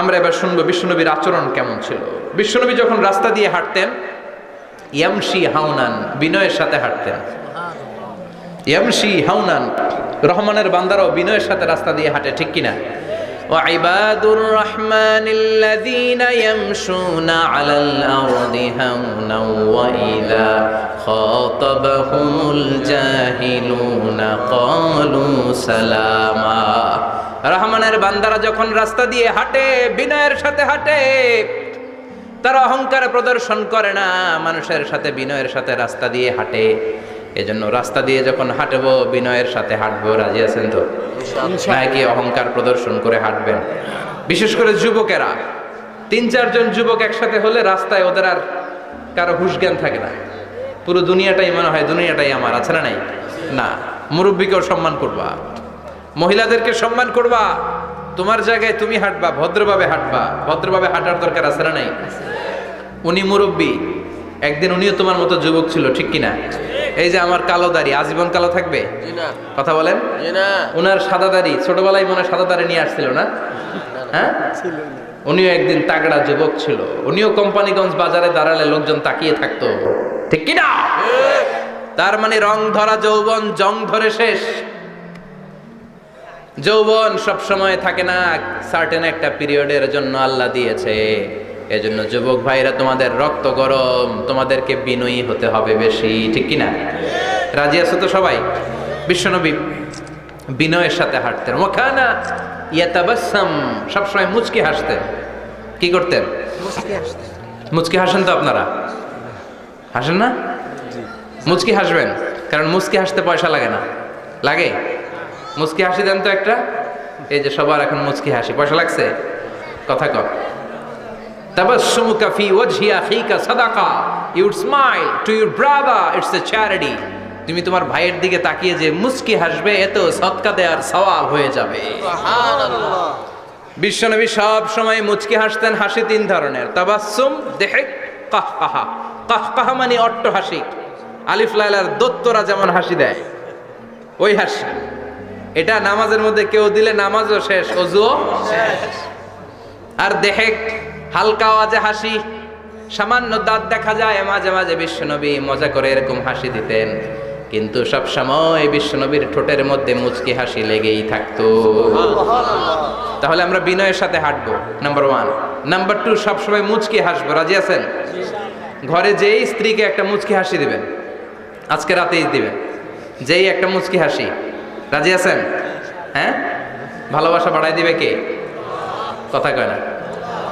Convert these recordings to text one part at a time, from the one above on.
আমরা এবার শুনবো বিশ্বনবীর আচরণ কেমন ছিল বিশ্বনবী যখন রাস্তা দিয়ে হাঁটতেন ইয়ামশি হাউনান বিনয়ের সাথে হাঁটতেন ইয়ামশি হাউনান রহমানের বান্দারাও বিনয়ের সাথে রাস্তা দিয়ে হাঁটে ঠিক কিনা وعباد الرحمن الذين يمشون على الأرض هونا وإذا خاطبهم الجاهلون قالوا سلاما রহমানের বান্দারা যখন রাস্তা দিয়ে হাঁটে বিনয়ের সাথে হাঁটে তারা অহংকার প্রদর্শন করে না মানুষের সাথে বিনয়ের সাথে রাস্তা দিয়ে হাঁটে। এজন্য রাস্তা দিয়ে যখন হাঁটবো বিনয়ের সাথে হাঁটবো রাজি আছেন তো? নাকি অহংকার প্রদর্শন করে হাঁটবেন? বিশেষ করে যুবকেরা। তিন চারজন যুবক একসাথে হলে রাস্তায় ওদের আর কারও হুশ জ্ঞান থাকে না। পুরো দুনিয়াটাই মনে হয় দুনিয়াটাই আমার আছে না নাই? না। মুরব্বীকেও সম্মান করবা। মহিলাদেরকে সম্মান করবা তোমার জায়গায় তুমি হাঁটবা ভদ্রভাবে হাঁটবা। ভদ্রভাবে হাঁটার দরকার আছে না নাই? উনি মুরব্বী একদিন উনিও তোমার মতো যুবক ছিল ঠিক কিনা? এই যে আমার কালো দাড়ি আজীবন কালো থাকবে? কথা বলেন? উনার সাদা দাড়ি ছোটবেলায় মনে হয় সাদা দাড়ি নিয়ে আসছিল না? হ্যাঁ? উনিও একদিন তাগড়া যুবক ছিল। উনিও কোম্পানিগঞ্জ বাজারে দাঁড়ালে লোকজন তাকিয়ে থাকতো। ঠিক কিনা? তার মানে রং ধরা যৌবন জং ধরে শেষ। যৌবন সব সময় থাকে না সার্টেন একটা পিরিয়ডের জন্য আল্লাহ দিয়েছে। এজন্য যুবক ভাইরা তোমাদের রক্ত গরম তোমাদেরকে বিনয়ী হতে হবে বেশি ঠিক কিনা? রাজি আছো তো সবাই? বিশ্বনবী বিনয়ের সাথে হাঁটতেন। ওখানা ইয়াতাবাসাম সবসময় মুচকি হাসতেন। কি করতেন? মুচকি হাসেন তো আপনারা? হাসেন না? মুচকি হাসবেন কারণ মুচকি হাসতে পয়সা লাগে না। লাগে? মুচকি হাসি দেন তো একটা? এই যে সবার এখন মুচকি হাসি পয়সা লাগছে? কথা কর তাবাসসুমুকা ফি ওয়াজহি আখিকা সাদাকা you smile to your brother it's a charity. তুমি তোমার ভাইয়ের দিকে তাকিয়ে যে মুচকি হাসবে এত সৎকা দেওয়ার সওয়াব হয়ে যাবে। বিশ্বনবী সব সময় মুচকি হাসতেন হাসি তিন ধরনের। তাবাসসুম দেহে কাহকাহা। কাহকাহা মানে অট্ট হাসি আলিফ লাইলার দত্তরা যেমন হাসি দেয় ওই হাসি। এটা নামাজের মধ্যে কেউ দিলে নামাজও শেষ অজুও আর দেহে হালকা আওয়াজে হাসি সামান্য দাঁত দেখা যায় মাঝে মাঝে বিশ্বনবী মজা করে এরকম হাসি দিতেন। কিন্তু সব সময় বিশ্বনবীর ঠোঁটের মধ্যে মুচকি হাসি লেগেই থাকতো। তাহলে আমরা বিনয়ের সাথে হাঁটবো নাম্বার ওয়ান নাম্বার টু সবসময় মুচকি হাসবো রাজি আছেন? ঘরে যেই স্ত্রীকে একটা মুচকি হাসি দিবেন আজকে রাতেই দিবেন যেই একটা মুচকি হাসি রাজি আছেন? হ্যাঁ? ভালোবাসা বাড়াই দিবে কে? কথা কয় না।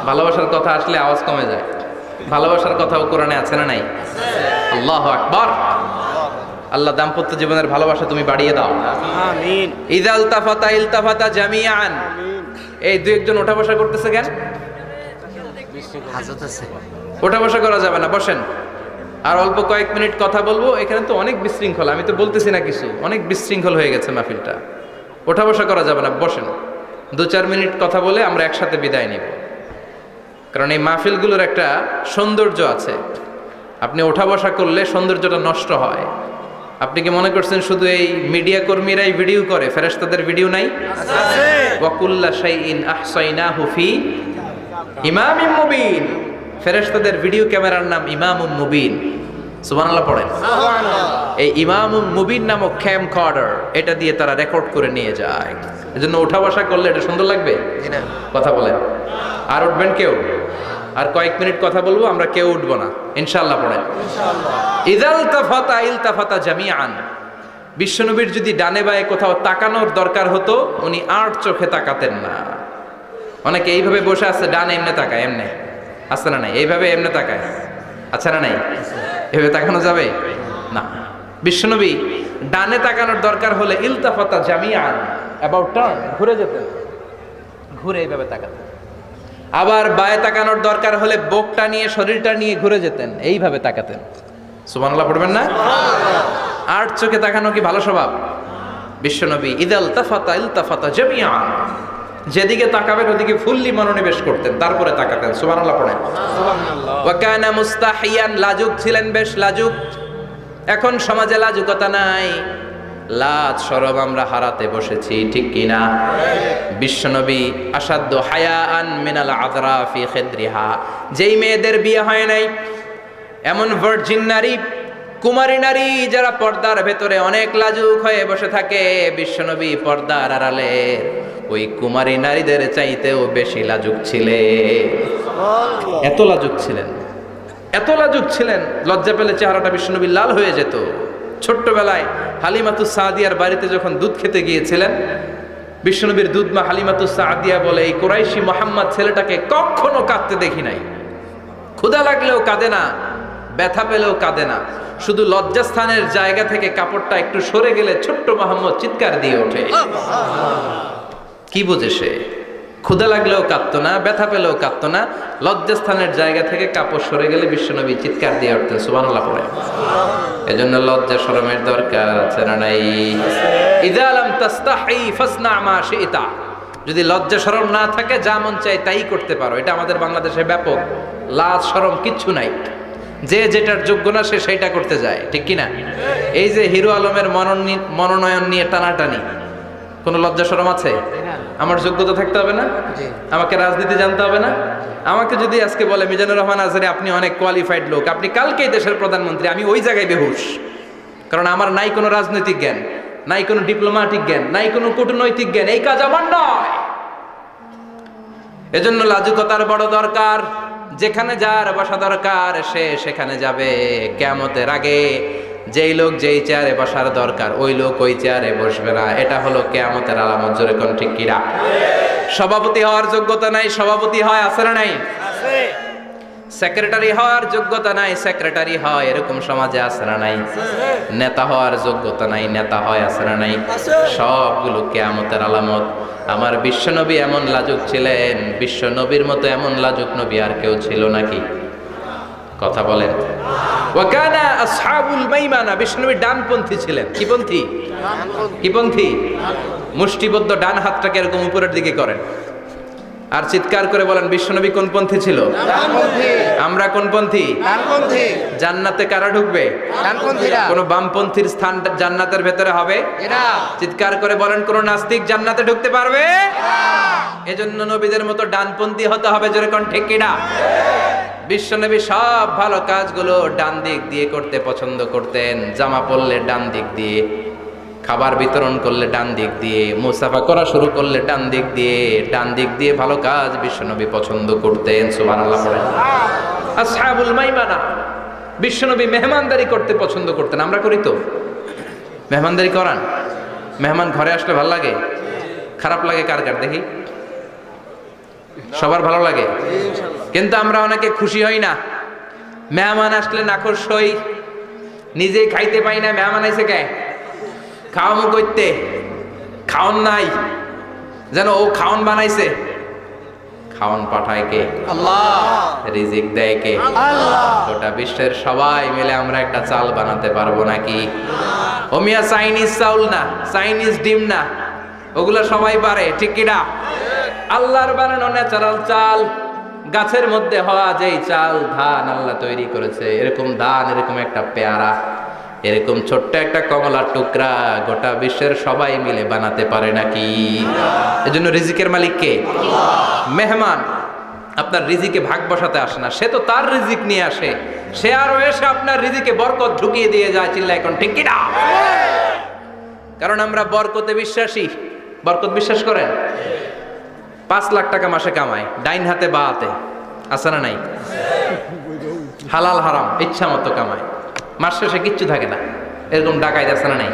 ভালোবাসার কথা আসলে আওয়াজ কমে যায়। ভালোবাসার কথাও কোরআনে আছে না নাই? আল্লাহ আকবার। আল্লাহ দাম্পত্য জীবনের ভালোবাসা তুমি বাড়িয়ে দাও। আমিন। ইদা ইলতাফাতা ইলতাফাতা জামিয়ান এই দু একজন ওঠা বসা করতেছে কেন? ওঠা বসা করা যাবে না বসেন। আর অল্প কয়েক মিনিট কথা বলব এখানে তো অনেক বিশৃঙ্খলা আমি তো বলতেছি না কিছু। অনেক বিশৃঙ্খল হয়ে গেছে মাহফিলটা। ওঠা বসা করা যাবে না বসেন। দু চার মিনিট কথা বলে আমরা একসাথে বিদায় নিব। কারণ এই মাহফিলগুলোর একটা সৌন্দর্য আছে। আপনি ওঠা বসা করলে সৌন্দর্যটা নষ্ট হয়। আপনি কি মনে করছেন শুধু এই মিডিয়া কর্মীরাই ভিডিও করে ফেরেশতাদের ভিডিও নাই? ওয়াকুল্লা শাইইন আহসাইনাহু ফি ইমামিম মুবিন। ফেরেশতাদের ভিডিও ক্যামেরার নাম ইমামুম মুবিন। সুবহানাল্লাহ পড়েন। এই ইমামুম মুবিন নামক ক্যাম কর্ডার এটা দিয়ে তারা রেকর্ড করে নিয়ে যায়। এজন্য ওঠা বসা করলে এটা সুন্দর লাগবে? কথা বলেন। আর উঠবেন কেউ? আর কয়েক মিনিট কথা বলব আমরা কেউ উঠবো না। ইনশাল্লাহ পড়েন। ইদাল তাফাতা ইল তাফাতা জামিয়ান বিশ্বনবীর যদি ডানে বায়ে কোথাও তাকানোর দরকার হতো উনি আট চোখে তাকাতেন না। অনেকে এইভাবে বসে আছে ডানে এমনে তাকায় এমনে। আছে না নাই? এইভাবে এমনি তাকায়। আচ্ছা না নাই? এভাবে তাকানো যাবে? না। বিশ্বনবী ডানে তাকানোর দরকার হলে ইলতাফাতা জামিয়ান অ্যাবাউট টার্ন ঘুরে যেতেন। ঘুরে এইভাবে তাকাতেন। আবার বায়ে তাকানোর দরকার হলে বোকটা নিয়ে, শরীরটা নিয়ে ঘুরে যেতেন। এইভাবে তাকাতেন। সুবহানাল্লাহ পড়বেন না? আট চোখে তাকানো কি ভালো স্বভাব? বিশ্বনবী, ইদাল তাফাতা ইলতাফাতা জামিয়ান যেদিকে তাকাবেন ওদিকে ফুল্লি মনোনিবেশ করতেন তারপরে তাকাতেন। সুবহানাল্লাহ পড়েন। ওয়া কানা মুস্তাহিয়ান লাজুক ছিলেন বেশ লাজুক। এখন সমাজে লাজুকতা নাই। লাজ সরব আমরা হারাতে বসেছি ঠিক কিনা বিশ্বনবী আসাদ্য হায়া আন মিনাল আদরা ফি খেদ্রিহা। যেই মেয়েদের বিয়ে হয় নাই এমন ভার্জিন নারী কুমারী নারী যারা পর্দার ভেতরে অনেক লাজুক হয়ে বসে থাকে বিশ্বনবী পর্দার আড়ালে। ওই কুমারী নারীদের চাইতেও বেশি লাজুক ছিলেন এত লাজুক ছিলেন, এত লাজুক ছিলেন, লজ্জা পেলে চেহারাটা বিশ্বনবী লাল হয়ে যেত। ছোট্টবেলায় হালিমাতু সাদিয়ার বাড়িতে যখন দুধ খেতে গিয়েছিলেন বিশ্বনবীর দুধ মা হালিমাতু সাদিয়া বলে, এই কোরাইশি মোহাম্মদ ছেলেটাকে কখনো কাঁদতে দেখি নাই। ক্ষুধা লাগলেও কাঁদে না, ব্যথা পেলেও কাঁদে না। শুধু লজ্জাস্থানের জায়গা থেকে কাপড়টা একটু সরে গেলে ছোট্ট মোহাম্মদ চিৎকার দিয়ে ওঠে। কি বোঝে সে? ক্ষুধা লাগলেও কাঁদতো না, ব্যথা পেলেও কাঁদতো না, লজ্জাস্থানের জায়গা থেকে কাপড় সরে গেলে বিশ্বনবী চিৎকার দিয়ে উঠতেন সুবানাল্লাহ পড়ে। এজন্য লজ্জা শরমের দরকার আছে যদি লজ্জা শরম না থাকে, যা মন চাই তাই করতে পারো। এটা আমাদের বাংলাদেশে ব্যাপক। লাজ শরম কিচ্ছু নাই। যে যেটার যোগ্য না, সে সেইটা করতে যায়। ঠিক কি না? এই যে হিরো আলমের মনোনয়ন নিয়ে টানাটানি, কোনো লজ্জা শরম আছে? আমার যোগ্যতা থাকতে হবে না? আমাকে রাজনীতি জানতে হবে না? আমাকে যদি আজকে বলে মিজানুর রহমান আজহারি আপনি অনেক কোয়ালিফাইড লোক আপনি কালকেই দেশের প্রধানমন্ত্রী আমি ওই জায়গায় বেহুশ। কারণ আমার নাই কোনো রাজনৈতিক জ্ঞান নাই কোনো ডিপ্লোম্যাটিক জ্ঞান নাই কোনো কূটনৈতিক জ্ঞান এই কাজ আমার নয়। এজন্য লাজুকতার বড় দরকার যেখানে যার বসা দরকার সে সেখানে যাবে। কেমতের আগে যেই লোক যেই চেয়ারে বসার দরকার ওই লোক ওই চেয়ারে বসবে না। এটা হলো কেয়ামতের আলামত জোরে কোন ঠিক কিরা সভাপতি হওয়ার যোগ্যতা নাই সভাপতি হয় আছে না নাই? সেক্রেটারি হওয়ার যোগ্যতা নাই সেক্রেটারি হয় এরকম সমাজে আছে না নাই? নেতা হওয়ার যোগ্যতা নাই নেতা হয় আছে না নাই? সবগুলো কেয়ামতের আলামত। আমার বিশ্বনবী এমন লাজুক ছিলেন বিশ্বনবীর মতো এমন লাজুক নবী আর কেউ ছিল নাকি? কথা বলেন। ওয়াকানা আসহাবুল মাইমানা বিষ্ণুবী ডানপন্থী ছিলেন। কি পন্থী? কি পন্থী? মুষ্টিবদ্ধ ডান হাতটাকে এরকম উপরের দিকে করেন। আর চিৎকার করে বলেন বিশ্বনবী কোন পন্থী ছিল? আমরা কোন পন্থী? ডানপন্থী। জান্নাতে কারা ঢুকবে? ডানপন্থীরা। কোন বামপন্থীর স্থান জান্নাতের ভেতরে হবে? চিৎকার করে বলেন কোন নাস্তিক জান্নাতে ঢুকতে পারবে? এজন্য নবীদের মতো ডানপন্থী হতে হবে যেরকম ঠিক কিনা? বিশ্বনবী সব ভালো কাজগুলো ডান দিক দিয়ে করতে পছন্দ করতেন। জামা পরলে ডান দিক দিয়ে, খাবার বিতরণ করলে ডান দিক দিয়ে, মুসাফা করা শুরু করলে ডান দিক দিয়ে, ডান দিক দিয়ে ভালো কাজ বিশ্বনবী পছন্দ করতেন আসহাবুল মাইমানা বিশ্বনবী মেহমানদারি করতে পছন্দ করতেন। আমরা করি তো। মেহমানদারি করান। মেহমান ঘরে আসলে ভালো লাগে? খারাপ লাগে কার কার? দেখি। সবার ভালো লাগে? কিন্তু আমরা অনেকে খুশি হই না। মেহমান আসলে নাখোশ হই। নিজেই খাইতে পাই না। মেহমান আইসে কে? খাওয়ামু করতে খাওন নাই। যেন ও খাওন বানাইছে। খাওন পাঠায় কে? আল্লাহ। রিজিক দেয় কে? আল্লাহ। গোটা বিশ্বের সবাই মিলে আমরা একটা চাল বানাতে পারব নাকি? ওমিয়া চাইনিজ চাউল না। চাইনিজ ডিম না। ওগুলো সবাই পারে। ঠিক কিনা? আল্লাহর বানানো ন্যাচারাল চাল, গাছের মধ্যে হওয়া যেই চাল, ধান আল্লাহ তৈরি করেছে। এরকম ধান, এরকম একটা পেয়ারা, এরকম ছোট্ট একটা কমলার টুকরা গোটা বিশ্বের সবাই মিলে বানাতে পারে নাকি? এজন্য রিজিকের মালিক কে? মেহমান। আপনার রিজিকে ভাগ বসাতে আসে না। সে তো তার রিজিক নিয়ে আসে। সে আরও এসে আপনার রিজিকে বরকত ঢুকিয়ে দিয়ে যায় চিল্লা, এখন ঠিক কিনা? কারণ আমরা বরকতে বিশ্বাসী। বরকত বিশ্বাস করেন? পাঁচ লাখ টাকা মাসে কামায়, ডাইন হাতে বা হাতে। আছে না নাই? হালাল, হারাম, ইচ্ছা মতো কামায়। মাস শেষে কিচ্ছু থাকে না। এরকম ডাকাইত আছে না নাই?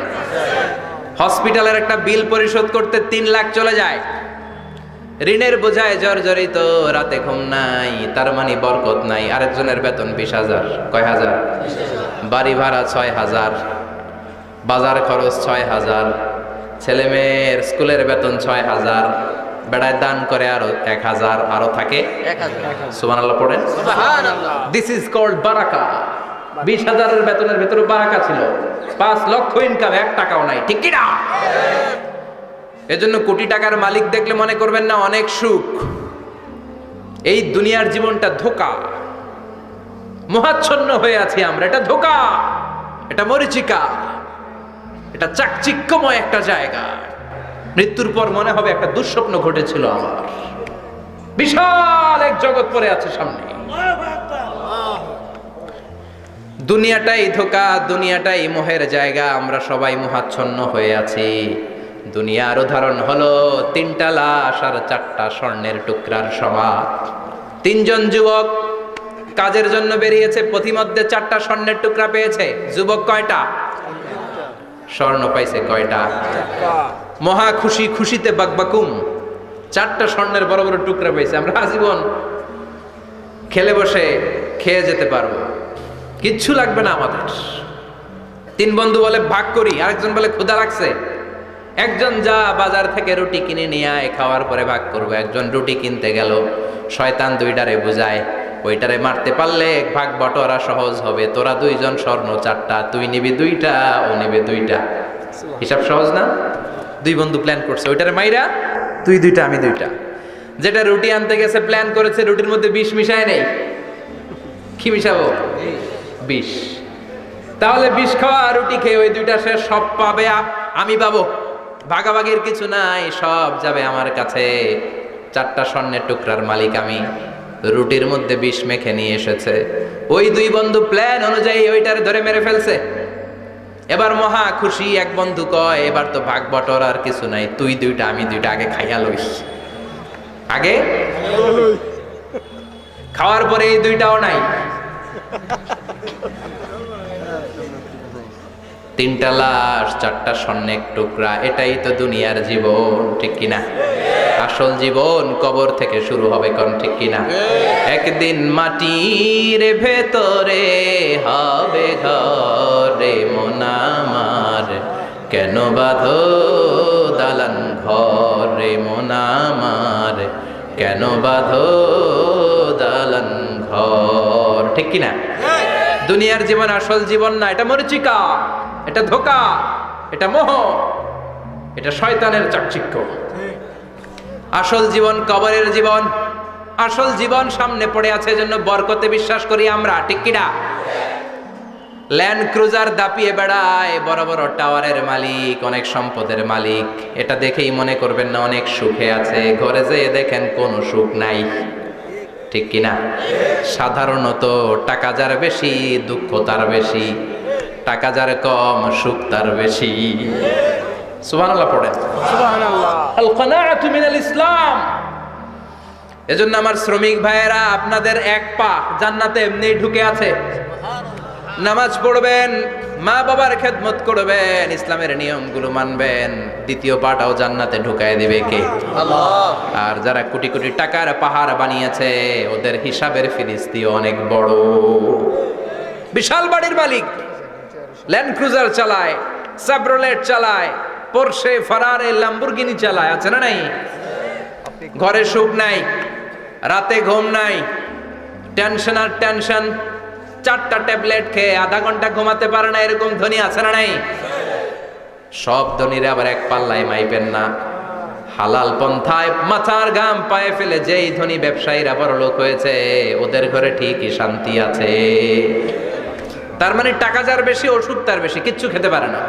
হসপিটালের একটা বিল পরিশোধ করতে তিন লাখ চলে যায়। ঋণের বোঝায় জর্জরিত, রাতে ঘুম নাই, তার মানে বরকত নাই। আরেকজনের বেতন বিশ হাজার। কয় হাজার? বাড়ি ভাড়া ছয় হাজার। বাজার খরচ ছয় হাজার। ছেলে মেয়ের স্কুলের বেতন ছয় হাজার। বেড়ায় দান করে আরও এক হাজার আরও থাকে। সুবান আল্লাহ পড়েন। দিস ইজ কল্ড বারাকা। বিশ হাজারের বেতনের ভেতরে বারাকা ছিল। পাঁচ লক্ষ ইনকাম এক টাকাও নাই। ঠিক কিনা? এজন্য কোটি টাকার মালিক দেখলে মনে করবেন না অনেক সুখ। এই দুনিয়ার জীবনটা ধোকা। মহাচ্ছন্ন হয়ে আছি আমরা। এটা ধোকা। এটা মরিচিকা। এটা চাকচিক্যময় একটা জায়গা। মৃত্যুর পর মনে হবে একটা দুঃস্বপ্ন ঘটেছিল আমার। বিশাল এক জগৎ পড়ে আছে সামনে। দুনিয়াটাই ধোকা, দুনিয়াটাই মোহের জায়গা, আমরা সবাই মোহাচ্ছন্ন হয়ে আছি। দুনিয়ার উদাহরণ হলো তিনটা লাশ আর চারটা স্বর্ণের টুকরার সমাজ তিনজন যুবক কাজের জন্য বেরিয়েছে, পথিমধ্যে চারটা স্বর্ণের টুকরা পেয়েছে। যুবক কয়টা? স্বর্ণ পাইছে কয়টা? মহা খুশি খুশিতে বাকবাকুম। চারটা স্বর্ণের বড় বড় টুকরা পেয়েছে। আমরা আজীবন খেলে বসে খেয়ে যেতে পারব। কিচ্ছু লাগবে না আমাদের। তিন বন্ধু বলে ভাগ করি। আরেকজন বলে ক্ষুধা লাগছে। একজন যা বাজার থেকে রুটি কিনে নিয়ে আয় খাওয়ার পরে ভাগ করব। একজন রুটি কিনতে গেল শয়তান দুইটারে বুঝায় ওইটারে মারতে পারলে ভাগ বটরা সহজ হবে। তোরা দুইজন স্বর্ণ চারটা তুই নিবি দুইটা ও নিবে দুইটা। হিসাব সহজ না? দুই বন্ধু প্ল্যান করছে, ওইটারে মাইরা তুই দুইটা, আমি দুইটা। যেটা রুটি আনতে গেছে প্ল্যান করেছে, রুটির মধ্যে বিষ মিশায় নেই। কি মিশাবো? বিষ। তাহলে বিষ খাওয়া রুটি খেয়ে ওই দুইটা সে সব পাবে আমি পাবো। ভাগাভাগির কিছু নাই, সব যাবে আমার কাছে। চারটা স্বর্ণের টুকরার মালিক আমি। রুটির মধ্যে বিষ মেখে নিয়ে এসেছে। ওই দুই বন্ধু প্ল্যান অনুযায়ী ওইটার ধরে মেরে ফেলছে। এবার মহা খুশি এক বন্ধু কয়, এবার তো ভাগ বটর আর কিছু নাই। তুই দুইটা, আমি দুইটা, আগে খাইয়া লইস। আগে? খাওয়ার পরে এই দুইটাও নাই। তিনটা লাশ, চারটা স্বর্ণের টুকরা, এটাই তো দুনিয়ার জীবন, ঠিক কিনা? আসল জীবন কবর থেকে শুরু হবে কোন, ঠিক কিনা? একদিন মাটির ভেতরে হবে ঘরে মোনামার কেন বাঁধো দালান ঘরে মোনামার? কেন বাঁধো দালান ঘর? ঠিক কিনা? দুনিয়ার জীবন আসল জীবন না এটা মরিচিকা এটা ধোকা এটা মোহ এটা শয়তানের চাকচিক্য। আসল জীবন কবরের জীবন আসল জীবন সামনে পড়ে আছে জন্য বরকতে বিশ্বাস করি আমরা ঠিক কিনা? ল্যান্ড ক্রুজার দাপিয়ে বেড়ায় বড় বড় টাওয়ারের মালিক অনেক সম্পদের মালিক। এটা দেখেই মনে করবেন না অনেক সুখে আছে। ঘরে যেয়ে দেখেন কোনো সুখ নাই। ঠিক কিনা? সাধারণত টাকা যার বেশি দুঃখ তার বেশি। টাকা যার কম সুখ তার বেশি। সুবহানাল্লাহ পড়েন। আল কানাআতু মিনাল ইসলাম। এজন্য আমার শ্রমিক ভাইয়েরা আপনাদের এক পা জান্নাতে এমনিই ঢুকে আছে। নামাজ পড়বেন মা বাবার খেদমত করবেন ইসলামের নিয়মগুলো মানবেন। দ্বিতীয় পাটাও জান্নাতে ঢুকায় দিবে কে? আর যারা কোটি কোটি টাকার পাহাড় বানিয়েছে ওদের হিসাবের ফিরিস্তিও অনেক বড়। বিশাল বাড়ির মালিক ল্যান্ড ক্রুজার চালায় সাবরোলেট চালায় পোরশে ফারারে ল্যাম্বরগিনি চালায় আছে না নাই? ঘরে সুখ নাই রাতে ঘুম নাই টেনশন আর টেনশন চারটা ট্যাবলেট খেয়ে আধা ঘণ্টা ঘুমাতে পারে না, এরকম ধনী আছে না নাই? সব ধনীরা আবার এক পাল্লায় মাইপেন না। হালাল পন্থায় মাথার গাম পায়ে ফেলে যেই ধনী ব্যবসায়ীরা বড় লোক হয়েছে, ওদের ঘরে ঠিকই শান্তি আছে। তার মানে টাকা যার বেশি, ওষুধ তার বেশি, কিচ্ছু খেতে পারে না।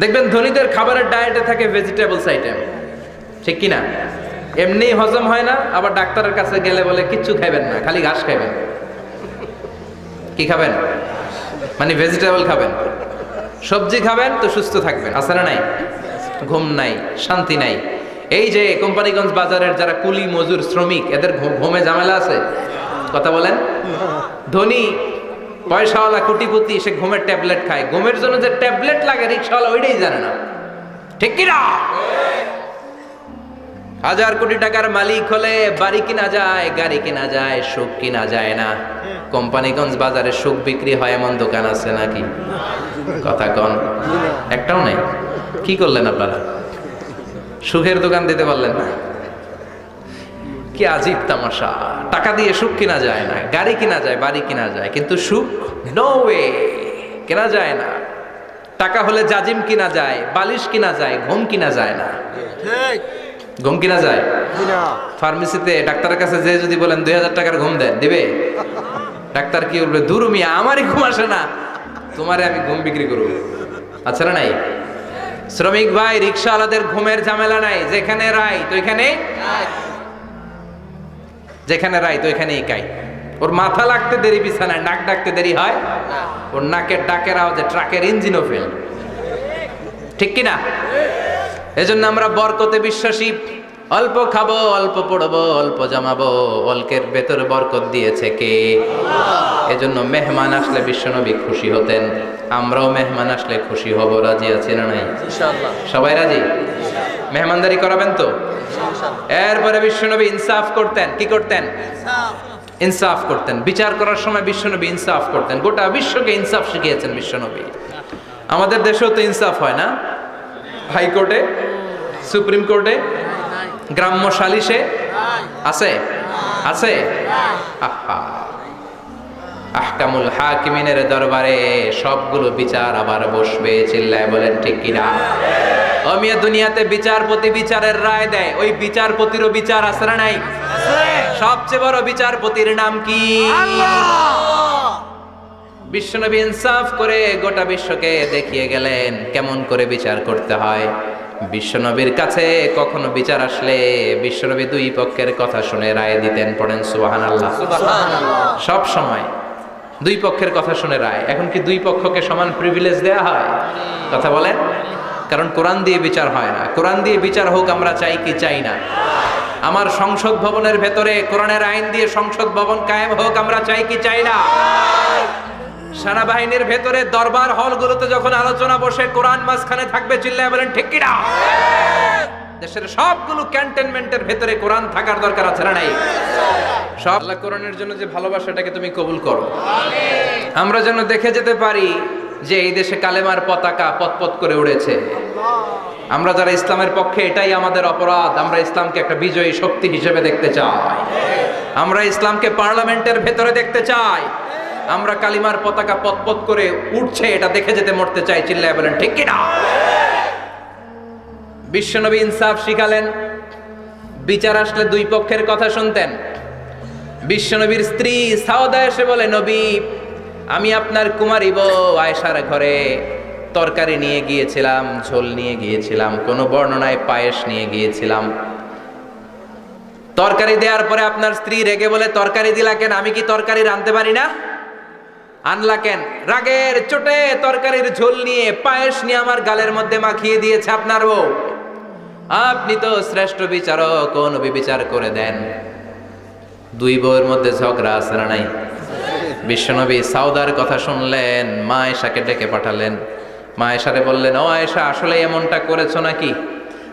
দেখবেন ধনীদের খাবারের ডায়েটে থাকে ভেজিটেবলস আইটেম ঠিক কি না এমনি হজম হয় না, আবার ডাক্তারের কাছে গেলে বলে, কিচ্ছু খাইবেন না, খালি ঘাস খাবেন কি খাবেন? মানে ভেজিটেবল খাবেন। সবজি খাবেন তো সুস্থ থাকবেন, আছে না নাই? ঘুম নাই, শান্তি নাই। এই যে কোম্পানিগঞ্জ বাজারের যারা কুলি, মজুর, শ্রমিক, এদের ঘুমে ঝামেলা আছে? কথা বলেন। ধনী, পয়সাওয়ালা, কুটিপুতি, সে ঘুমের ট্যাবলেট খায়। ঘুমের জন্য যে ট্যাবলেট লাগে, রিক্সাওয়ালা ওইটাই জানে না। ঠিক কিনা? হাজার কোটি টাকার মালিক হলে বাড়ি কিনা যায়, গাড়ি কিনা যায়, সুখ কিনা যায় না। কোম্পানিগঞ্জ বাজারে সুখ বিক্রি হয়, এমন দোকান আছে নাকি? কথা কন। একটাও নাই। কি করলেন আপনারা? সুখের দোকান দিতে পারলেন না? কি আজীব তামাশা। টাকা দিয়ে সুখ কিনা যায় না, গাড়ি কিনা যায়, বাড়ি কিনা যায়, কিন্তু সুখ নো ওয়ে কেনা যায় না। টাকা হলে জাজিম কিনা যায়, বালিশ কিনা যায়, ঘুম কিনা যায় না। ঠিক। ঘুম কিনা যায়? ফার্মেসিতে ডাক্তারের কাছে যে যদি বলেন দুই হাজার টাকার ঘুম দেন দিবে? ডাক্তার কি বলবে দূর মিয়া আমারই ঘুম আসে না। তোমারে আমি ঘুম বিক্রি করব। আচ্ছা না নাই? শ্রমিক ভাই রিক্সাওয়ালাদের ঘুমের ঝামেলা নাই। যেখানে রাই তো এখানে যেখানে রাই তো এখানেই কাই। ওর মাথা লাগতে দেরি বিছানায় নাক ডাকতে দেরি হয়। ওর নাকের ডাকের আওয়াজে ট্রাকের ইঞ্জিনও ফেল ঠিক কি না এজন্য আমরা বরকতে বিশ্বাসী। অল্প খাব অল্প পড়ব অল্প জমাবো। অল্পের ভেতর বরকত দিয়েছে কে? এজন্য মেহমান আসলে বিশ্বনবী খুশি হতেন। আমরাও মেহমান আসলে খুশি হব। রাজি আছি না নাই? সবাই রাজি? মেহমানদারি করাবেন তো? এরপরে বিশ্বনবী ইনসাফ করতেন। কি করতেন? ইনসাফ করতেন। বিচার করার সময় বিশ্বনবী ইনসাফ করতেন। গোটা বিশ্বকে ইনসাফ শিখিয়েছেন বিশ্বনবী। আমাদের দেশেও তো ইনসাফ হয় না? হাইকোর্টে সুপ্রিম কোর্টে গ্রাম্য সালিশে আছে? আছে? আহা। আহকামুল হাকিমিনের দরবারে সবগুলো বিচার আবার বসবে চিল্লায় বলেন ঠিক কিনা অমিয়া দুনিয়াতে বিচারপতি বিচারের রায় দেয়। ওই বিচারপতিরও বিচার না নাই? সবচেয়ে বড় বিচারপতির নাম কি? বিশ্বনবী ইনসাফ করে গোটা বিশ্বকে দেখিয়ে গেলেন কেমন করে বিচার করতে হয়? বিশ্বনবীর কাছে কখনো বিচার আসলে বিশ্বনবী দুই পক্ষের কথা শুনে রায় দিতেন পড়েন সুবাহান আল্লাহ সব সময় দুই পক্ষের কথা শুনে রায়। এখন কি দুই পক্ষকে সমান প্রিভিলেজ দেয়া হয়? কথা বলেন। কারণ কোরআন দিয়ে বিচার হয় না। কোরআন দিয়ে বিচার হোক আমরা চাই কি? চাই না। আমার সংসদ ভবনের ভেতরে কোরআনের আইন দিয়ে সংসদ ভবন কায়েম হোক আমরা চাই কি? চাই না। সেনাবাহিনীর ভেতরে দরবার হলগুলোতে যখন আলোচনা বসে, কোরআন মাঝখানে থাকবে, চিল্লায় বলেন, ঠিক কিনা দেশের সবগুলো ক্যান্টনমেন্টের ভেতরে কোরআন থাকার দরকার আছে না নাই? সব আল্লাহ কোরআনের জন্য যে ভালোবাসাটাকে তুমি কবুল করো। আমরা যেন দেখে যেতে পারি যে এই দেশে কালেমার পতাকা পতপত করে উড়েছে। আমরা যারা ইসলামের পক্ষে, এটাই আমাদের অপরাধ। আমরা ইসলামকে একটা বিজয়ী শক্তি হিসেবে দেখতে চাই। আমরা ইসলামকে পার্লামেন্টের ভেতরে দেখতে চাই। আমরা কালিমার পতাকা পতপত করে উঠছে, এটা দেখে যেতে মরতে চাই, চিল্লায় বলেন, ঠিক কিনা? বিশ্বনবী ইনসাফ শিখালেন, বিচার আসলে দুই পক্ষের কথা শুনতেন। বিশ্বনবীর স্ত্রী সাউদা এসে বলে, নবী, আমি আপনার কুমারী বউ, আয়েশার ঘরে তরকারি নিয়ে গিয়েছিলাম, ঝোল নিয়ে গিয়েছিলাম, কোনো বর্ণনায় পায়েস নিয়ে গিয়েছিলাম। তরকারি দেওয়ার পরে আপনার স্ত্রী রেগে বলে, তরকারি দিলা কেন? আমি কি তরকারি রাঁধতে পারি না? আনলা কেন রাগের চোটে তরকারির ঝোল নিয়ে পায়েস নিয়ে আমার গালের মধ্যে মাখিয়ে দিয়েছে আপনার বউ। আপনি তো শ্রেষ্ঠ বিচারক বিচার করে দেন? দুই বউয়ের মধ্যে ঝগড়া আছে না নাই? বিশ্বনবী সাউদার কথা শুনলেন, মা এশাকে ডেকে পাঠালেন। মা এশারে বললেন, ও আয়েশা, আসলে এমনটা করেছ নাকি?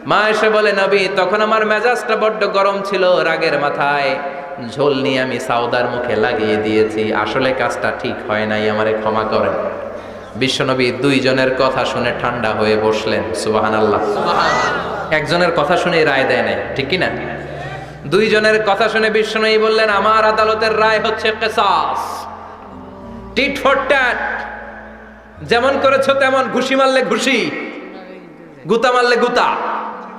মা এসে বলে, নবী, তখন আমার মেজাজটা বড্ড গরম ছিল রাগের মাথায়। ঝোল নিয়ে আমি সাউদার মুখে লাগিয়ে দিয়েছি। আসলে কাজটা ঠিক হয় নাই আমারে ক্ষমা করেন। বিশ্বনবী দুইজনের কথা শুনে ঠান্ডা হয়ে বসলেন সুবাহান আল্লাহ একজনের কথা শুনে রায় দেয় নাই ঠিক কি না দুইজনের কথা শুনে বিশ্বনবী বললেন আমার আদালতের রায় হচ্ছে কেসাস। Tit for tat. যেমন করেছ তেমন ঘুষি মারলে ঘুষি গুতা মারলে গুতা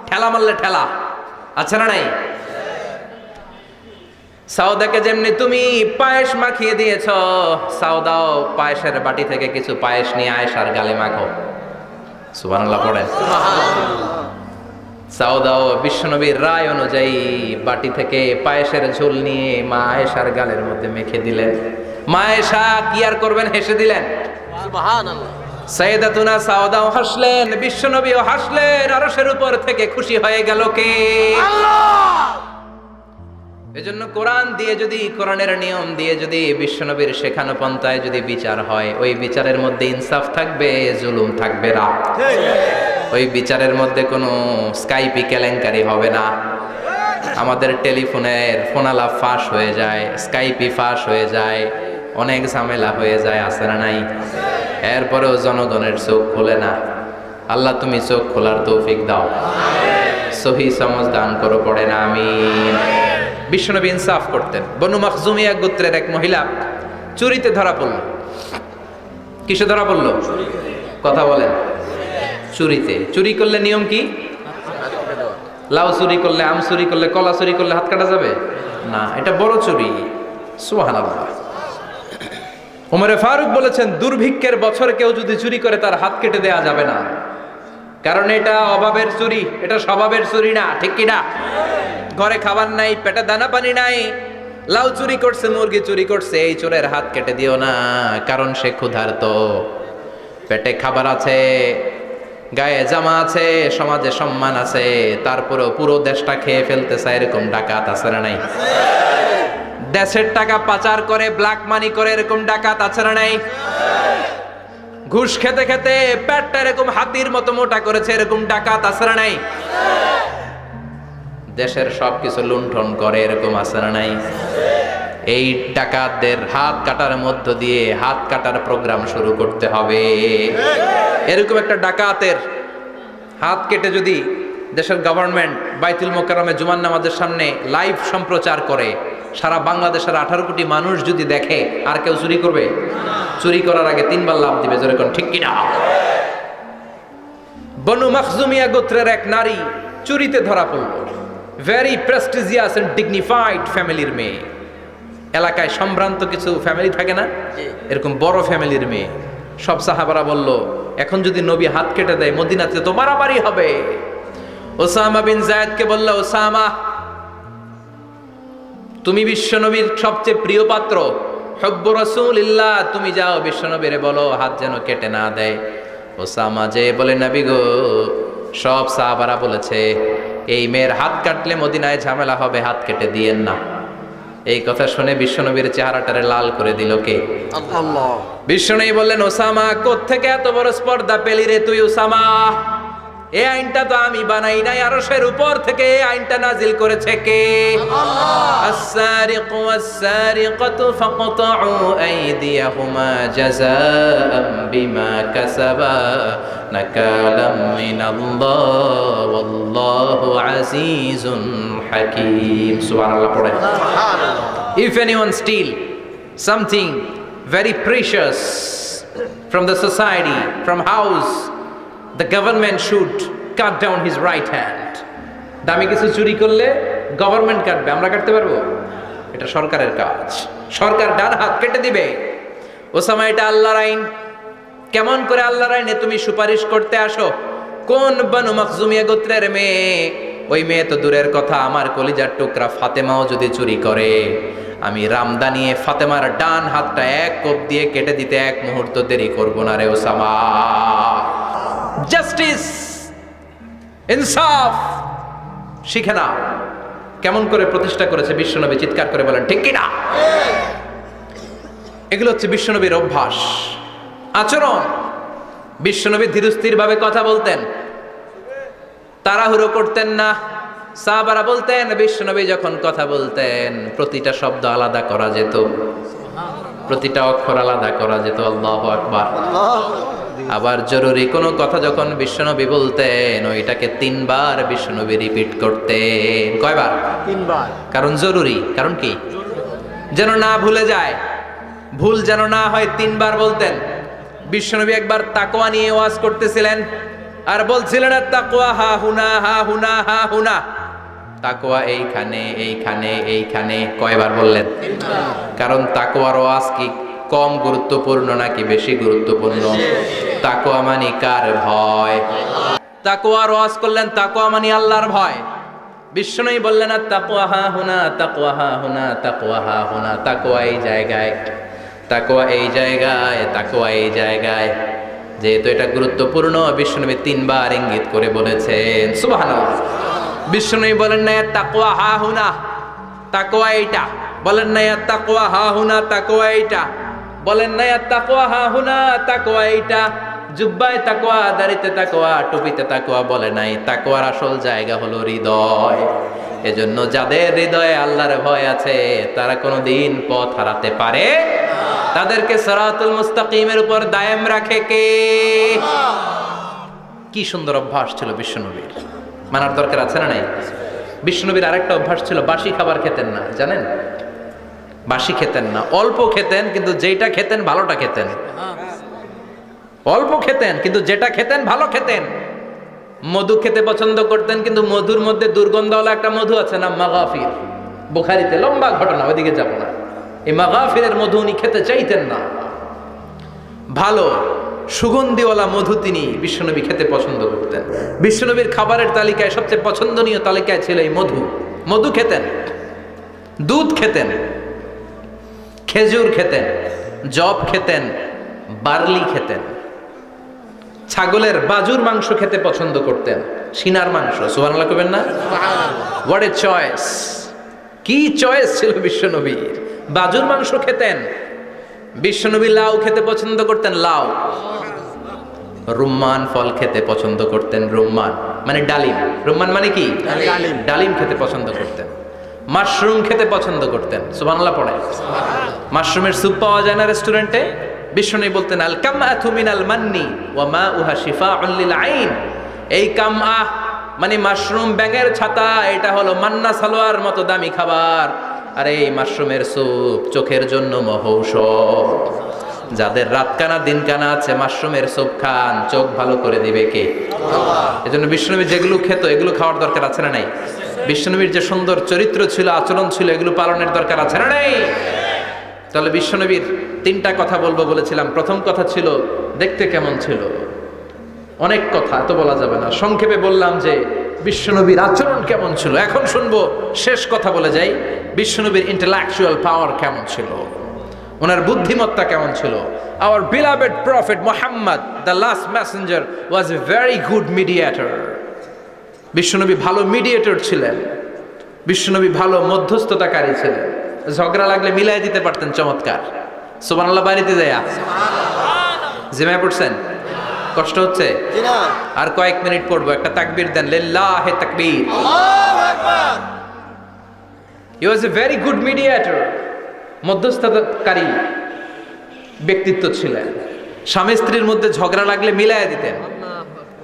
ঠেলা মারলে ঠেলা। আচ্ছা না নাই? সাউদাকে যেমনি তুমি পায়েস মাখিয়ে দিয়েছ সাউদাও পায়েসের বাটি থেকে কিছু পায়েস নিয়ে আয়েশার গালে মাখো। সুবহানাল্লাহ পড়েন সাউদাও বিশ্বনবীর রায় অনুযায়ী বাটি থেকে পায়েসের ঝোল নিয়ে মা আয়েশার গালের মধ্যে মেখে দিলেন। মা আয়েশা কি আর করবেন হেসে দিলেন? সুবহানাল্লাহ। সৈয়দাতুনা সাউদাও হাসলেন বিশ্বনবীও হাসলেন আরশের উপর থেকে খুশি হয়ে গেল কে? এজন্য কোরআন দিয়ে যদি, কোরআনের নিয়ম দিয়ে যদি বিশ্বনবীর শেখানো পন্থায় যদি বিচার হয়, ওই বিচারের মধ্যে ইনসাফ থাকবে, জুলুম থাকবে না। ওই বিচারের মধ্যে কোনো স্কাইপি কেলেঙ্কারি হবে না। আমাদের টেলিফোনের ফোনালাপ ফাঁস হয়ে যায়, স্কাইপি ফাঁস হয়ে যায়, অনেক ঝামেলা হয়ে যায় আসে না নাই? এরপরেও জনগণের চোখ খোলে না। আল্লাহ তুমি চোখ খোলার তৌফিক দাও। সহি সমাজ দান করো, পড়ে না আমি বিশ্বনবী ইনসাফ করতেন। বনু মখজুমিয়া গোত্রের এক মহিলা চুরিতে ধরা পড়ল। কিসে ধরা পড়ল? কথা বলেন। চুরিতে। চুরি করলে নিয়ম কি? লাউ চুরি করলে আম চুরি করলে কলা চুরি করলে হাত কাটা যাবে? না, এটা বড় চুরি। সুহান উমরে ফারুক বলেছেন, দুর্ভিক্ষের বছর কেউ যদি চুরি করে তার হাত কেটে দেয়া যাবে না। কারণ এটা অভাবের চুরি এটা স্বভাবের চুরি না, ঠিক কিনা? ঘরে খাবার নাই, পেটে দানা পানি নাই, লাউ চুরি করছে, মুরগি চুরি করছে, এই চোরের হাত কেটে দিও না, কারণ সে ক্ষুধার্ত। পেটে খাবার আছে, গায়ে জামা আছে, সমাজে সম্মান আছে, তারপরেও পুরো দেশটা খেয়ে ফেলতে চায় এরকম ডাকাত আছে না নাই? দেশের টাকা পাচার করে ব্ল্যাক মানি করে, এরকম ডাকাত আছে না নাই? ঘুষ খেতে খেতে পেটটা এরকম হাতির মতো মোটা করেছে, এরকম ডাকাত আছে নাই। দেশের সব কিছু লুণ্ঠন করে, এরকম আছে নাই। এই ডাকাতদের হাত কাটার মধ্য দিয়ে হাত কাটার প্রোগ্রাম শুরু করতে হবে। এরকম একটা ডাকাতের হাত কেটে যদি দেশের গভর্নমেন্ট বাইতুল মোকারমে জুমান নামাজের সামনে লাইভ সম্প্রচার করে সারা বাংলাদেশের আঠারো কোটি মানুষ যদি দেখে আর কেউ চুরি করবে? চুরি করার আগে তিনবার লাভ দিবে যেরকম ঠিক কিনা? বনু মখজুমিয়া গোত্রের এক নারী চুরিতে ধরা পড়ল। ভেরি প্রেস্টিজিয়াস এন্ড ডিগনিফাইড ফ্যামিলির মেয়ে। এলাকায় সম্ভ্রান্ত কিছু ফ্যামিলি থাকে না? এরকম বড় ফ্যামিলির মেয়ে। সব সাহাবারা বলল এখন যদি নবী হাত কেটে দেয় মদিনাতে তো মারামারি হবে। ওসামা বিন জায়দকে বলল ওসামা তুমি বিশ্বনবীর সবচেয়ে প্রিয় পাত্র। হব্ব রসুলিল্লাহ তুমি যাও বিশ্বনবীরে বলো হাত যেন কেটে না দেয়। ওসামা যে বলে নাবি গো সব সাহাবারা বলেছে এই মেয়ের হাত কাটলে মদিনায় ঝামেলা হবে হাত কেটে দিয়েন না। এই কথা শুনে বিশ্বনবীর চেহারাটারে লাল করে দিল কে? বিশ্বনবী বললেন ওসামা কোত্থেকে এত বড় স্পর্ধা পেলি রে তুই ওসামা? এই আইনটা তো আমি বানাই নাই আরশের উপর থেকে এই আইনটা নাজিল করেছে কে? আস-সারিকু ওয়াস-সারিকাতু ফাকতাউ আইদিয়াহুমা জাযাআম বিমা কাসাবা নাকালাম মিনাল্লাহ ওয়াল্লাহু আযীযুন হাকীম। সুবহানাল্লাহ পড়ে সুবহানাল্লাহ। If anyone still something very precious from the society from house the government should cut down his right hand. দামি কিছু চুরি করলে গভর্নমেন্ট কাটবে, আমরা কাটতে পারব? এটা সরকারের কাজ। সরকার ডান হাত কেটে দিবে। ওসামা এটা আল্লাহর আইন। কেমন করে আল্লাহর আইনে তুমি সুপারিশ করতে আসো? কোন বানু মখজুমিয়া গোত্রের মেয়ে? ওই মেয়ে তো দূরের কথা, আমার কলিজার টুকরা ফাতেমাও যদি চুরি করে। আমি রামদা নিয়ে ফাতেমার ডান হাতটা এক কোপ দিয়ে কেটে দিতে এক মুহূর্ত দেরি করব না রে ওসামা। জাস্টিস ইনসাফ শিখে না কেমন করে প্রতিষ্ঠা করেছে বিশ্বনবী? চিৎকার করে বলেন, ঠিক কিনা? এগুলো হচ্ছে বিশ্বনবীর অভ্যাস। আচরণ। বিশ্বনবী ধীরস্থির ভাবে কথা বলতেন। তাড়াহুড়ো করতেন না। সাহাবারা বলতেন, বিশ্বনবী যখন কথা বলতেন, প্রতিটা শব্দ আলাদা করা যেত। প্রতিটা অক্ষর আলাদা করা যেত। আল্লাহ আকবার। আবার জরুরি কোনো কথা যখন বিশ্বনবী বলতেন ওইটাকে তিনবার বিশ্বনবী রিপিট করতেন। কয়বার? তিনবার। কারণ জরুরি। কারণ কি? যেন না ভুলে যায়। ভুল যেন না হয় তিনবার বলতেন। বিশ্বনবী একবার তাকোয়া নিয়ে ওয়াজ করতেছিলেন আর বলছিলেন আর তাকোয়া হা হুনা হা হুনা হা হুনা। তাকোয়া এইখানে এইখানে এইখানে। কয়বার বললেন? কারণ তাকোয়ার ওয়াজ কি? কম গুরুত্বপূর্ণ নাকি বেশি গুরুত্বপূর্ণ? তাকোয়া মানি কার ভয়? তাকোয়ার ওয়াজ করলেন তাকোয়া মানি আল্লাহর ভয়। বিষ্ণুই বললেন তাকোয়া হা হুনা তাকোয়া হা হুনা তাকোয়া হা হুনা তাকোয়া এই জায়গায় তাকোয়া এই জায়গায় তাকোয়া এই জায়গায়। যেহেতু এটা গুরুত্বপূর্ণ, বিষ্ণুনবী তিনবার ইঙ্গিত করে বলেছেন, সুবহানাল্লাহ। বিষ্ণুনবী বলেন, না তাকোয়া হা হুনা তাকোয়া এইটা। বলেন, না তাকোয়া হা হুনা তাকোয়া এইটা। বলেন না তাকোয়া হা হুনা তাকোয়া এইটা। জুব্বায় তাকোয়া দাড়িতে তাকোয়া টুপিতে তাকোয়া বলে নাই। তাকোয়ার আসল জায়গা হলো হৃদয়। এজন্য যাদের হৃদয়ে আল্লাহর ভয় আছে, তারা কোনোদিন পথ হারাতে পারে তাদেরকে সরাতুল মুস্তাকিমের উপর দায়েম রাখে কে? কি সুন্দর অভ্যাস ছিল বিশ্বনবীর। মানার দরকার আছে না নাই? বিশ্বনবীর আরেকটা অভ্যাস ছিল, বাসি খাবার খেতেন না, জানেন? বাসি খেতেন না। অল্প খেতেন, কিন্তু যেটা খেতেন, ভালোটা খেতেন। অল্প খেতেন, কিন্তু যেটা খেতেন, ভালো খেতেন। মধু খেতে পছন্দ করতেন, কিন্তু মধুর মধ্যে দুর্গন্ধওয়ালা একটা মধু আছে না মাগাফির। বুখারিতে লম্বা ঘটনা, ওইদিকে যাব না। এই মাগাফিরের মধু উনি খেতে চাইতেন না। ভালো, সুগন্ধিওয়ালা মধু তিনি বিশ্বনবী খেতে পছন্দ করতেন। বিশ্বনবীর খাবারের তালিকায় সবচেয়ে পছন্দনীয় তালিকায় ছিল এই মধু। মধু খেতেন, দুধ খেতেন। খেজুর খেতেন জব খেতেন বার্লি খেতেন ছাগলের বাজুর মাংস খেতে পছন্দ করতেন সিনার মাংস সুবহানাল্লাহ কবেন না? হোয়াট এ চয়েস কি চয়েস ছিল বিশ্বনবীর? বাজুর মাংস খেতেন বিশ্বনবী লাউ খেতে পছন্দ করতেন লাউ। রুম্মান ফল খেতে পছন্দ করতেন রুম্মান মানে ডালিম। রুম্মান মানে কি? ডালিম। ডালিম খেতে পছন্দ করতেন। মাশরুম খেতে পছন্দ করতেন। সুবহানাল্লাহ পড়ে। মাশরুমের স্যুপ পাওয়া যায় না রেস্টুরেন্টে? বিশ্বনবী বলতেন আল কামআতু মিনাল মান্নি ওয়া মাউহা শিফা লিল আইন। এই কাম আহ মানে মাশরুম ব্যাঙের ছাতা, এটা হলো মান্না সালোয়ার মতো দামি খাবার। আর এই মাশরুমের স্যুপ চোখের জন্য মহৌষধ। যাদের রাত কানা দিন কানা আছে, মাশরুমের স্যুপ খান, চোখ ভালো করে দিবে কে? এজন্য বিষ্ণুনবী যেগুলো খেত, এগুলো খাওয়ার দরকার আছে না নাই? বিষ্ণুনবীর যে সুন্দর চরিত্র ছিল, আচরণ ছিল, এগুলো পালনের দরকার আছে না নাই? তাহলে বিশ্বনবীর তিনটা কথা বলব বলেছিলাম। প্রথম কথা ছিল, দেখতে কেমন ছিল? অনেক কথা, এত বলা যাবে না। সংক্ষেপে বললাম যে, বিশ্বনবীর আচরণ কেমন ছিল? এখন শুনব, শেষ কথা বলে যাই। বিশ্বনবীর ইন্টেলেকচুয়াল পাওয়ার কেমন ছিল? ওনার বুদ্ধিমত্তা কেমন ছিল? Our beloved prophet Mohammad the last messenger was a very good mediator বিশ্বনবী ভালো মিডিয়েটর ছিলেন। বিশ্বনবী ভালো মধ্যস্থতাকারী ছিলেন। ঝগড়া লাগলে মিলাই দিতে পারতেন চমৎকার। সুবহানাল্লাহ বাড়িতে যায়া জিমায় পড়ছেন? কষ্ট হচ্ছে? আর কয়েক মিনিট পড়ব একটা তাকবির দেন লিল্লাহে তাকবীর। He was a very good mediator মধ্যস্থতাকারী ব্যক্তিত্ব ছিলেন। স্বামী স্ত্রীর মধ্যে ঝগড়া লাগলে মিলায় দিতেন।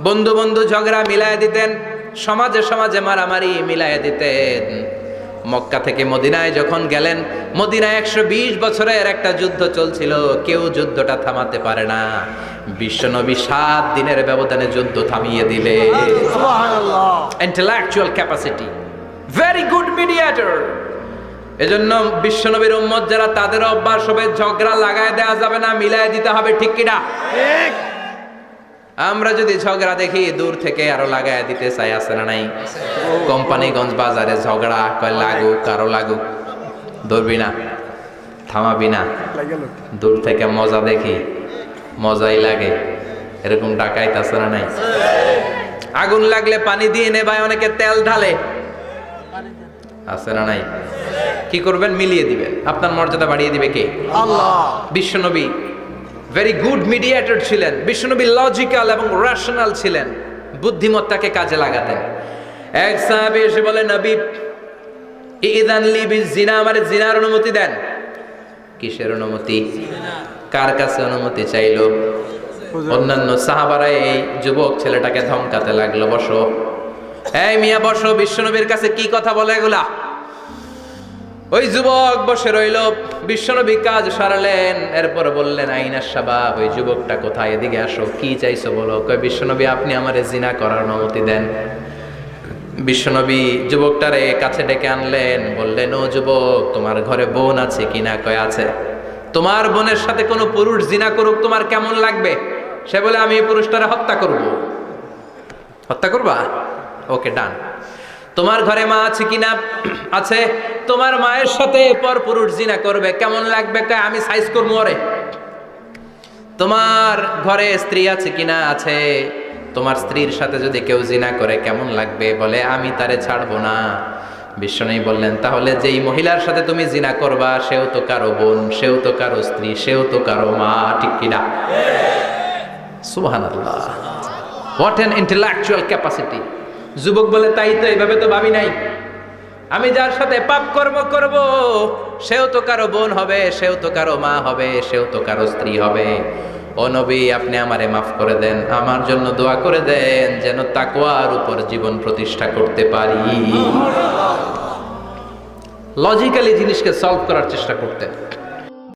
বন্ধু বন্ধু ঝগড়া মিলায় দিতেন। সমাজে সমাজে মারামারি মিলায় দিতেন। মক্কা থেকে মদিনায় যখন গেলেন মদিনায় একশো বিশ বছরের একটা যুদ্ধ চলছিল কেউ যুদ্ধটা থামাতে পারে না। বিশ্বনবী সাত দিনের ব্যবধানে যুদ্ধ থামিয়ে দিলে intellectual capacity very good mediator এজন্য বিশ্বনবীর উম্মত যারা তাদের অভ্যাস হবে ঝগড়া লাগায় দেওয়া যাবে না মিলায় দিতে হবে ঠিক কিনা? ঠিক। আমরা যদি ঝগড়া দেখি দূর থেকে আরও লাগায় দিতে চাই আছে না নাই? কোম্পানিগঞ্জ বাজারে ঝগড়া কয় লাগুক কারও লাগুক ধরবি না থামাবি না। দূর থেকে মজা দেখি মজাই লাগে। এরকম ডাকাইত আছে না নাই? আগুন লাগলে পানি দিয়ে নেবায় অনেকে তেল ঢালে। আছে না নাই? কি করবেন? মিলিয়ে দিবেন। আপনার মর্যাদা বাড়িয়ে দিবে কে? আল্লাহ। বিশ্বনবী ভেরি গুড মিডিয়েটর ছিলেন বিশ্বনবী লজিক্যাল এবং রেশনাল ছিলেন বুদ্ধিমত্তাকে কাজে লাগাতেন। এক সাহাবী এসে বলে নবী ইদান লি জিনা আমার জিনার অনুমতি দেন। কিসের অনুমতি? কার কাছে অনুমতি চাইলো? অন্যান্য সাহাবারা এই যুবক ছেলেটাকে ধমকাতে লাগল বসো। এই মিয়া বসো। বিশ্বনবীর কাছে কি কথা বলে এগুলা? ওই যুবক বসে রইল, বিশ্বনবী কাজ সারালেন, এরপর বললেন আইনার সাবা, ওই যুবকটা কোথায়? এদিকে আসো, কি চাইছো বলো? কয়, বিশ্বনবী, আপনি আমারে জিনা করার অনুমতি দেন। বিশ্বনবী যুবকটারে কাছে ডেকে আনলেন, বললেন, ও যুবক, তোমার ঘরে বোন আছে কিনা? কয়, আছে। তোমার বোনের সাথে কোনো পুরুষ জিনা করুক, তোমার কেমন লাগবে? সে বলে, আমি এই পুরুষটারে হত্যা করব। হত্যা করবা? ওকে, ডান। তোমার ঘরে মা আছে কিনা? আছে। তোমার মায়ের সাথে পর পুরুষ জিনা করবে। কেমন লাগবে? আমি সাইজ করব ওরে। তোমার ঘরে স্ত্রী আছে কিনা? আছে। তোমার স্ত্রীর সাথে যদি কেউ জিনা করে, কেমন লাগবে? বলে, আমি তারে ছাড়বো না। বিশ্বনবী বললেন, তাহলে যেই মহিলার সাথে তুমি জিনা করবা, সেও তো কারও বোন, সেও তো কারও স্ত্রী, সেও তো কারও মা, ঠিক কিনা? সুবহানাল্লাহ। হোয়াট অ্যান ইন্টেলেকচুয়াল ক্যাপাসিটি যুবক বলে তাই তো এইভাবে তো ভাবি নাই। আমি যার সাথে পাপ কর্ম করব সেও তো কারও বোন হবে সেও তো কারও মা হবে সেও তো কারও স্ত্রী হবে। ও নবী আপনি আমারে মাফ করে দেন। আমার জন্য দোয়া করে দেন যেন তাকওয়ার উপর জীবন প্রতিষ্ঠা করতে পারি। লজিক্যালি জিনিসকে সলভ করার চেষ্টা করতেন।